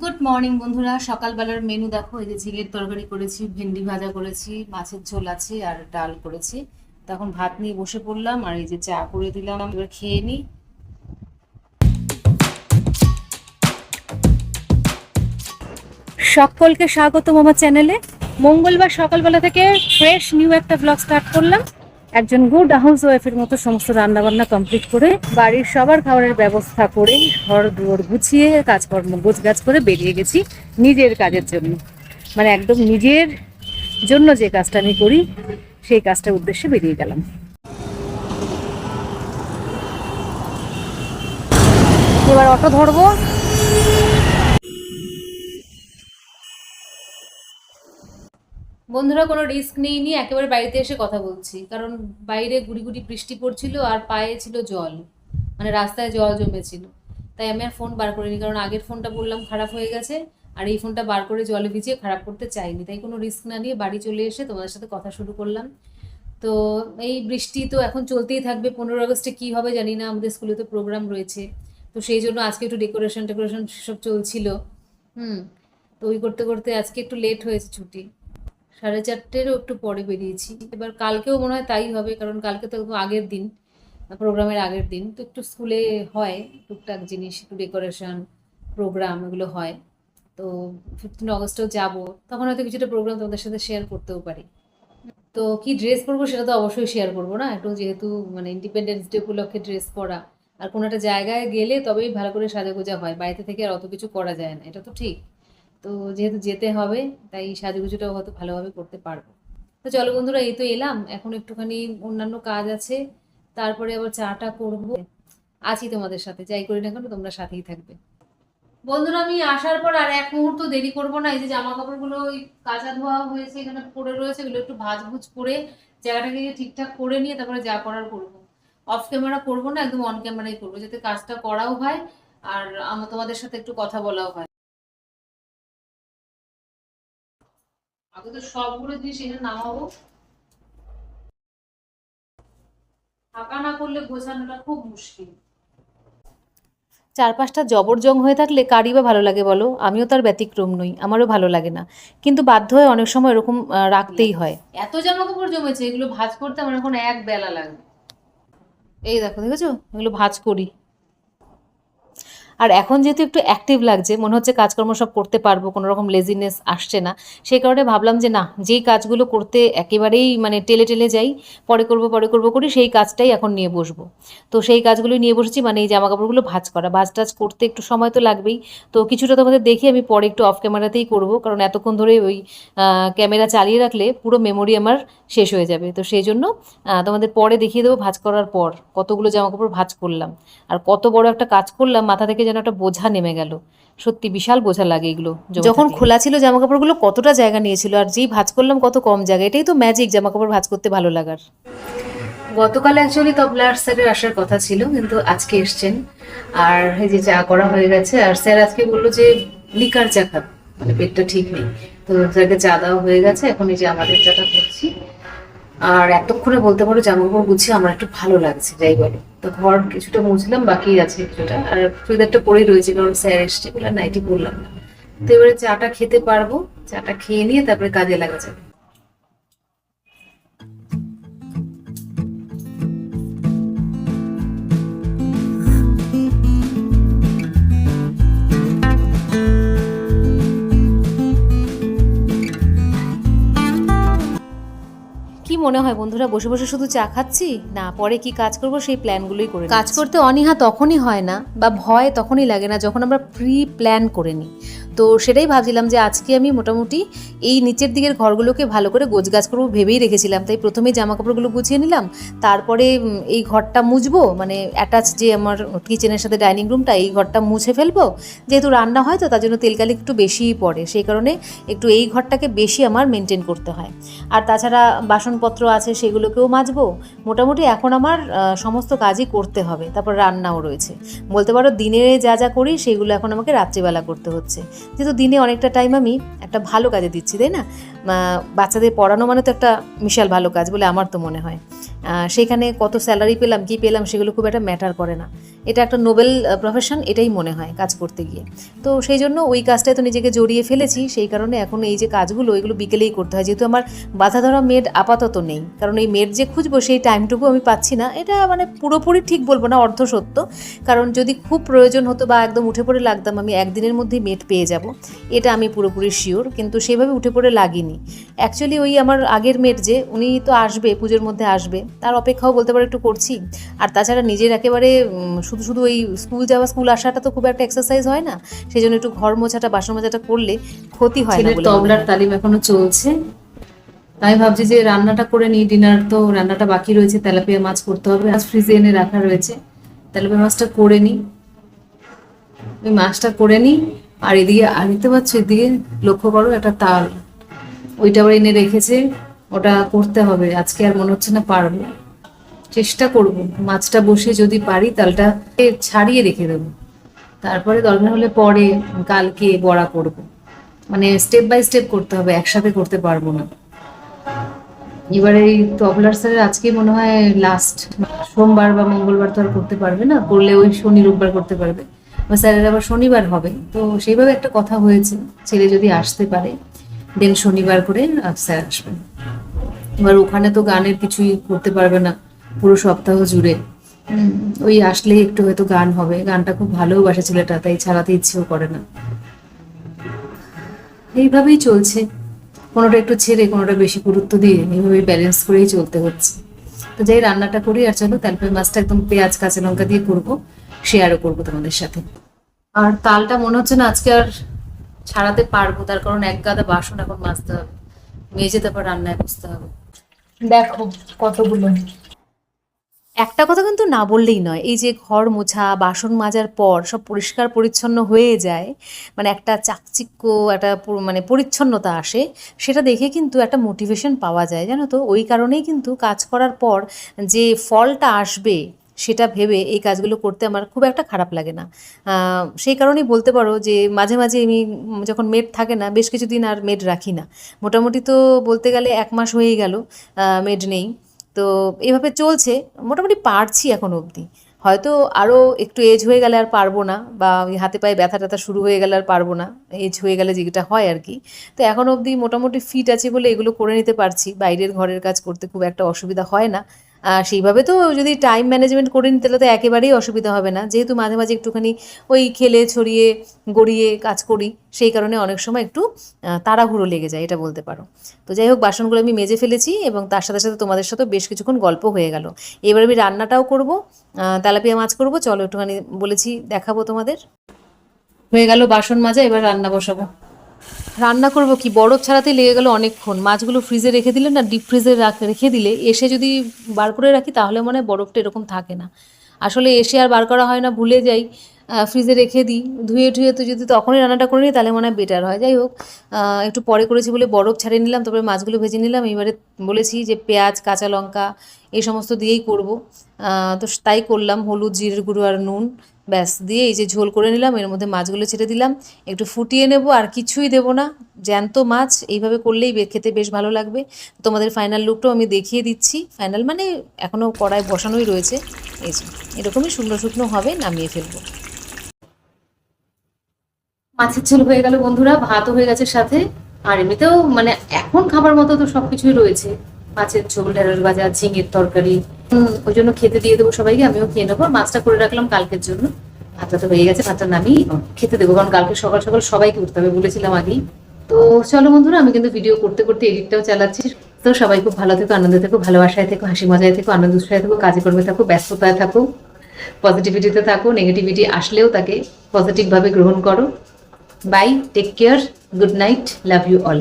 Good morning বন্ধুরা। সকালবেলার menu দেখো। এই যে ঝিঙের তরকারি করেছি, ভেন্ডি ভাজা করেছি, মাছের ঝোল আছে আর ডাল করেছি। তখন ভাত নিয়ে বসে পড়লাম আর এই যে চা করে দিলাম। এবার খেয়ে নিই সকলকে স্বাগতম আমার চ্যানেলে। মঙ্গলবার সকালবেলা থেকে ফ্রেশ নিউ একটা ব্লগ স্টার্ট করলাম। একজন গুড হাউস ওয়াইফের মতো সমস্ত রান্না বান্না কমপ্লিট করে বাড়ির সবার খাবারের ব্যবস্থা করে ঘর দুয়ার গুছিয়ে কাজকর্ম গোছগাছ করে বেরিয়ে গেছি নিজের কাজের জন্য। মানে একদম নিজের জন্য যে কাজটা আমি করি, সেই কাজটার উদ্দেশ্যে বেরিয়ে গেলাম। এবার অটো ধরবো। বন্ধুরা কোনো রিস্ক নিইনি একেবারে বাড়িতে এসে কথা বলছি। কারণ বাইরে গুড়ি গুড়ি বৃষ্টি পড়ছিল আর পায়ে ছিল জল। মানে রাস্তায় জল জমেছিল। তাই আমি আর ফোন বার করিনি। কারণ আগের ফোনটা বললাম খারাপ হয়ে গেছে, আর এই ফোনটা বার করে জলে ভিজিয়ে খারাপ করতে চাইনি। তাই কোনো রিস্ক না নিয়ে বাড়ি চলে এসে তোমাদের সাথে কথা শুরু করলাম। তো এই বৃষ্টি তো এখন চলতেই থাকবে। পনেরো আগস্টে কী হবে জানি না। আমাদের স্কুলে তো প্রোগ্রাম রয়েছে। তো সেই জন্য আজকে একটু ডেকোরেশন টেকোরেশন সব চলছিল। হুম, তো ওই করতে করতে আজকে একটু লেট হয়েছে ছুটি। সাড়ে চারটেরও একটু পরে বেরিয়েছি। এবার কালকেও মনে হয় তাই হবে, কারণ কালকে তো আগের দিন, প্রোগ্রামের আগের দিন। তো একটু স্কুলে হয়, টুকটাক জিনিস, একটু ডেকোরেশন, প্রোগ্রাম এগুলো হয়। তো ফিফটিন অগস্টেও যাব, তখন হয়তো কিছুটা প্রোগ্রাম তোমাদের সাথে শেয়ার করতেও পারি। তো কি ড্রেস পরবো সেটা তো অবশ্যই শেয়ার করব না একটু যেহেতু মানে ইন্ডিপেন্ডেন্স ডে উপলক্ষে ড্রেস পরা। আর কোনো একটা জায়গায় গেলে তবেই ভালো করে সাজাগোজা হয়, বাড়িতে থেকে আর অত কিছু করা যায় না, এটা তো ঠিক। তো যেহেতু যেতে হবে, তাই সাজুগুজুটাও হয়তো ভালোভাবে করতে পারব। তো চলো বন্ধুরা, এই তো এলাম। এখন একটুখানি অন্যান্য কাজ আছে, তারপরে আবার চাটা করব। আছি তোমাদের সাথে, যাই করি না কেন, তোমরা সাথেই থাকবে। বন্ধুরা, আমি আসার পর আর এক মুহূর্ত দেরি করব না। এই যে জামা কাপড়গুলো ওই কাঁচা ধোয়া হয়েছে, এখানে পড়ে রয়েছে, এগুলো একটু ভাজভুজ করে জায়গাটাকে ঠিকঠাক করে নিয়ে তারপরে যা করার করব। অফ ক্যামেরা করব না, একদম অন ক্যামেরাই করব, যাতে কাজটা করাও হয়, আর আমার তোমাদের সাথে একটু কথা বলাও হয়। আগে তো সবগুলো জিনিস এখানে নামাবো। ফাঁকা না করলে বোঝানোটা খুব মুশকিল। চারপাশটা জবরজং হয়ে থাকলে কারই বা ভালো লাগে বলো? আমিও তার ব্যতিক্রম নই আমারও ভালো লাগে না। কিন্তু বাধ্য হয়ে অনেক সময় এরকম রাখতেই হয়। এত জামা কাপড় জমেছে এগুলো ভাজ করতে আমার এখন এক বেলা লাগবে এই দেখো দেখেছ? এগুলো ভাজ করি। আর এখন যেহেতু একটু অ্যাক্টিভ লাগছে, মনে হচ্ছে কাজকর্ম সব করতে পারব কোনো রকম লেজিনেস আসছে না। সেই কারণে ভাবলাম যে না, যেই কাজগুলো করতে একেবারেই মানে টেলে টেলে যাই, পরে করব পরে করব করি, সেই কাজটাই এখন নিয়ে বসবো। তো সেই কাজগুলোই নিয়ে বসেছি মানে এই জামা কাপড়গুলো ভাঁজ করা। ভাঁজ টাজ করতে একটু সময় তো লাগবেই। তো কিছুটা তোমাদের দেখে, আমি পরে একটু অফ ক্যামেরাতেই করব, কারণ এতক্ষণ ধরে ওই ক্যামেরা চালিয়ে রাখলে পুরো মেমোরি আমার শেষ হয়ে যাবে। তো সেই জন্য তোমাদের পরে দেখিয়ে দেবো ভাজ করার পর, কতগুলো জামা কাপড় ভাঁজ করলাম। আর কত বড় একটা কাজ করলাম, মাথা থেকে যেন একটা বোঝা নেমে গেল। সত্যি বিশাল বোঝা লাগে এগুলো যখন খোলা ছিল জামা কাপড়গুলো কতটা জায়গা নিয়েছিল আর যেই ভাঁজ করলাম কত কম জায়গা এটাই তো ম্যাজিক জামা কাপড় ভাঁজ করতে ভালো লাগার। গতকাল অ্যাকচুয়ালি তবলা আর্ট স্যারের আসার কথা ছিল কিন্তু আজকে এসছেন। আর এই যে চা করা হয়ে গেছে আর স্যার আজকে বলল যে লিকার চা খাবে মানে পেটটা ঠিক নেই। তো স্যারকে চা দেওয়া হয়ে গেছে এখন এই যে আমাদের চাটা করছি। আর এতক্ষণে বলতে পারো জামা কাপড় গুছিয়ে আমার একটু ভালো লাগছে, যাই বলো। তো ঘর কিছুটা মুছলাম, বাকি আছে কিছুটা। আর চুড়িদারটা পরেই রয়েছে, কারণ স্যার এসছে বলে নাইটি পরলাম না। তো এবারে চাটা খেতে পারব, চাটা খেয়ে নিয়ে তারপরে কাজে লাগা যাবে। মনে হয়, বন্ধুরা? বসে বসে শুধু চা খাচ্ছি? না, পরে কি কাজ করব সেই প্ল্যানগুলোই করে কাজ করতে অনীহা তখনই হয় না, বা ভয় তখনই লাগে না যখন আমরা প্রি প্ল্যান করে নিই। তো সেটাই ভাবছিলাম যে আজকে আমি মোটামুটি এই নিচের দিকের ঘরগুলোকে ভালো করে গোছগাছ করব ভেবেই রেখেছিলাম। তাই প্রথমে জামা কাপড়গুলো গুছিয়ে নিলাম, তারপরে এই ঘরটা মুছবো মানে অ্যাটাচ যে আমার কিচেনের সাথে ডাইনিং রুমটা এই ঘরটা মুছে ফেলব। যেহেতু রান্না হয় তো তার জন্য তেলকালি একটু বেশিই পড়ে, সেই কারণে একটু এই ঘরটাকে বেশি আমার মেনটেন করতে হয়। আর তাছাড়া বাসনপত্র আছে, সেগুলোকেও মাজবো। মোটামুটি এখন আমার সমস্ত কাজই করতে হবে, তারপর রান্নাও রয়েছে। বলতে পারো দিনে যা যা করি, সেগুলো এখন আমাকে রাত্রিবেলা করতে হচ্ছে। যেহেতু দিনে অনেকটা টাইম আমি একটা ভালো কাজে দিচ্ছি, তাই না? বাচ্চাদের পড়ানো মানে তো একটা বিশাল ভালো কাজ বলে আমার তো মনে হয়। সেখানে কত স্যালারি পেলাম, কি পেলাম সেগুলো খুব একটা ম্যাটার করে না। এটা একটা নোবেল প্রফেশন এটাই মনে হয় কাজ করতে গিয়ে। তো সেই জন্য ওই কাজটায় তো নিজেকে জড়িয়ে ফেলেছি, সেই কারণে এখন এই যে কাজগুলো, এগুলো বিকেলেই করতে হয়। যেহেতু আমার বাধা ধরা মেড আপাতত নেই, কারণ এই মেড যে খুঁজবো, সেই টাইমটুকু আমি পাচ্ছি না। এটা মানে পুরোপুরি ঠিক বলব না অর্ধ সত্য কারণ যদি খুব প্রয়োজন হতো বা একদম উঠে পড়ে লাগতাম, আমি একদিনের মধ্যেই মেড পেয়ে যাব। এটা আমি পুরোপুরি শিওর কিন্তু সেভাবে উঠে পড়ে লাগিনি। অ্যাকচুয়ালি ওই আমার আগের মেড যে, উনি তো আসবে, পুজোর মধ্যে আসবে। তার অপেক্ষাও বলতে পারো একটু করছি। আর তাছাড়া নিজের একেবারে শুধু শুধু ওই স্কুল যাওয়া স্কুল আসাটা তো খুব একটা এক্সারসাইজ হয় না। সেই জন্য একটু ঘর মোছাটা বাসন মোছাটা করলে ক্ষতি হয় না তবলার তালিম এখনও চলছে। তাই ভাবছি যে রান্নাটা করে নিই ডিনার তো রান্নাটা বাকি রয়েছে তেলাপিয়া মাছ করতে হবে। আজ ফ্রিজে এনে রাখা রয়েছে। তেলাপিয়া মাছটা করে নিই। ওই মাছটা করে নিই। আর এদিকে আর দেখতে পাচ্ছ এদিকে লক্ষ্য করো একটা তাল। ওইটা আবার এনে রেখেছে। ওটা করতে হবে। আজকে আর মনে হচ্ছে না পারব। চেষ্টা করব। মাছটা বসে যদি পারি তালটা ছাড়িয়ে রেখে দেবো। তারপরে দরকার হলে পরে কালকে বড়া করব। মানে স্টেপ বাই স্টেপ করতে হবে, একসাথে করতে পারব না। এবারে এই তবলার স্যারের আজকে মনে হয় লাস্ট সোমবার বা মঙ্গলবার তো আর করতে পারবে না, করলে ওই শনি রোববার করতে পারবে। বা স্যারের আবার শনিবার হবে, তো সেইভাবে একটা কথা হয়েছে, ছেলে যদি আসতে পারে দেন শনিবার করে স্যার আসবেন। এবার ওখানে তো গানের কিছুই করতে পারবে না। পুরো সপ্তাহ জুড়ে। ওই আসলেই একটু হয়তো গান হবে। গানটা খুব ভালোবাসে ছেলেটা তাই ছাড়াতে ইচ্ছেও করে না। এইভাবেই চলছে। কোনোটা একটু ছেড়ে কোনোটা বেশি গুরুত্ব দিয়ে এইভাবে ব্যালেন্স করেই চলতে হচ্ছে। তো যাই রান্নাটা করি আর চলো তেলপের মাছটা একদম পেঁয়াজ কাঁচা লঙ্কা দিয়ে করব শেয়ারও করব তোমাদের সাথে। আর তালটা মনে হচ্ছে না আজকে আর ছাড়াতে পারব তার কারণ এক গাদা বাসন এখন মাজতে হবে। মেজে তারপর রান্নায় বসতে হবে। দেখো কতগুলো। একটা কথা কিন্তু না বললেই নয়। এই যে ঘর মোছা, বাসন মাজার পর সব পরিষ্কার পরিচ্ছন্ন হয়ে যায় মানে একটা চাকচিক্য, একটা মানে পরিচ্ছন্নতা আসে, সেটা দেখে কিন্তু একটা মোটিভেশন পাওয়া যায়, জানো তো? ওই কারণেই কিন্তু কাজ করার পর যে ফলটা আসবে, সেটা ভেবে এই কাজগুলো করতে আমার খুব একটা খারাপ লাগে না। সেই কারণেই বলতে পারো যে মাঝে মাঝে আমি যখন মেড থাকে না, বেশ কিছুদিন আর মেড রাখি না। মোটামুটি তো বলতে গেলে এক মাস হয়েই গেল মেড নেই। তো এভাবে চলছে, মোটামুটি পারছি এখন অবধি। হয়তো আরও একটু এজ হয়ে গেলে আর পারব না, বা ওই হাতে পায়ে ব্যথা ট্যাথা শুরু হয়ে গেলে আর পারব না এজ হয়ে গেলে যেটা হয় আর কি। তো এখন অবধি মোটামুটি ফিট আছে বলে এগুলো করে নিতে পারছি, বাইরের ঘরের কাজ করতে খুব একটা অসুবিধা হয় না। আর সেইভাবে তো যদি টাইম ম্যানেজমেন্ট করে নিতে তাহলে তো একেবারেই অসুবিধা হবে না। যেহেতু মাঝে মাঝে একটুখানি ওই খেলে, ছড়িয়ে, গড়িয়ে কাজ করি, সেই কারণে অনেক সময় একটু তাড়াহুড়ো লেগে যায়, এটা বলতে পারো। তো যাই হোক, বাসনগুলো আমি মেজে ফেলেছি এবং তার সাথে সাথে তোমাদের সাথে বেশ কিছুক্ষণ গল্প হয়ে গেল। এবার আমি রান্নাটাও করব তেলাপিয়া মাছ করব। চলো একটুখানি বলেছি, দেখাবো তোমাদের। হয়ে গেল বাসন মাজা, এবার রান্না বসাবো। রান্না করব কি? বরফ ছাড়াতে লেগে গেল অনেকক্ষণ। মাছগুলো ফ্রিজে রেখে দিলে না ডিপ ফ্রিজে রাখ- দিলে এসে যদি বার করে রাখি, তাহলে মনে হয় বরফটা এরকম থাকে না। আসলে এসে আর বার করা হয় না, ভুলে যাই। ফ্রিজে রেখে দিই। ধুয়ে ধুয়ে তো যদি তখনই রান্নাটা করে নিই, তাহলে মনে হয় বেটার হয়। যাই হোক একটু পরে করেছি বলে বরফ ছাড়িয়ে নিলাম, তারপরে মাছগুলো ভেজে নিলাম। এবারে বলেছি যে পেঁয়াজ, কাঁচা লঙ্কা এই সমস্ত দিয়েই করব। তো তাই করলাম, হলুদ, জিরের গুঁড়ো আর নুন, ব্যাস, দিয়ে এই যে ঝোল করে নিলাম, এর মধ্যে মাছগুলো ছেড়ে দিলাম। একটু ফুটিয়ে নেব, আর কিছুই দেবো না, জ্যান্ত মাছ, এইভাবে করলেই খেতে বেশ ভালো লাগবে। তোমাদের ফাইনাল লুকটাও আমি দেখিয়ে দিচ্ছি। ফাইনাল মানে এখনও কড়াই বসানোই রয়েছে। এই যে, এরকমই শুকনো শুকনো হবে, নামিয়ে ফেলব। মাছের ঝোল হয়ে গেল বন্ধুরা, ভাতও হয়ে গেছে সাথে। আর এমনিতেও মানে এখন খাবার মতো তো সবকিছুই রয়েছে। মাছের ঝোল, ঢেঁড়স ভাজা, ঝিঙের তরকারি। ওই জন্য খেতে দিয়ে দেবো সবাইকে, আমিও খেয়ে নেব। মাছটা করে রাখলাম কালকের জন্য। ভাতটা তো হয়ে গেছে, ভাতটা নামিয়ে খেতে দেবো, কারণ কালকে সকাল সকাল সবাইকে উঠতে হবে বলেছিলাম আগেই। তো চলো বন্ধুরা, আমি কিন্তু ভিডিও করতে করতে এডিটটাও চালাচ্ছি। তো সবাই খুব ভালো থেকো, আনন্দে থেকো, ভালোবাসায় থেকো, হাসি মজায় থেকো, আনন্দ উৎসাহে থেকো, কাজে কর্মে থাকো, ব্যস্ততায় থাকো পজিটিভিটিতে থাকো নেগেটিভিটি আসলেও তাকে পজিটিভভাবে গ্রহণ করো। Bye take care good night love you all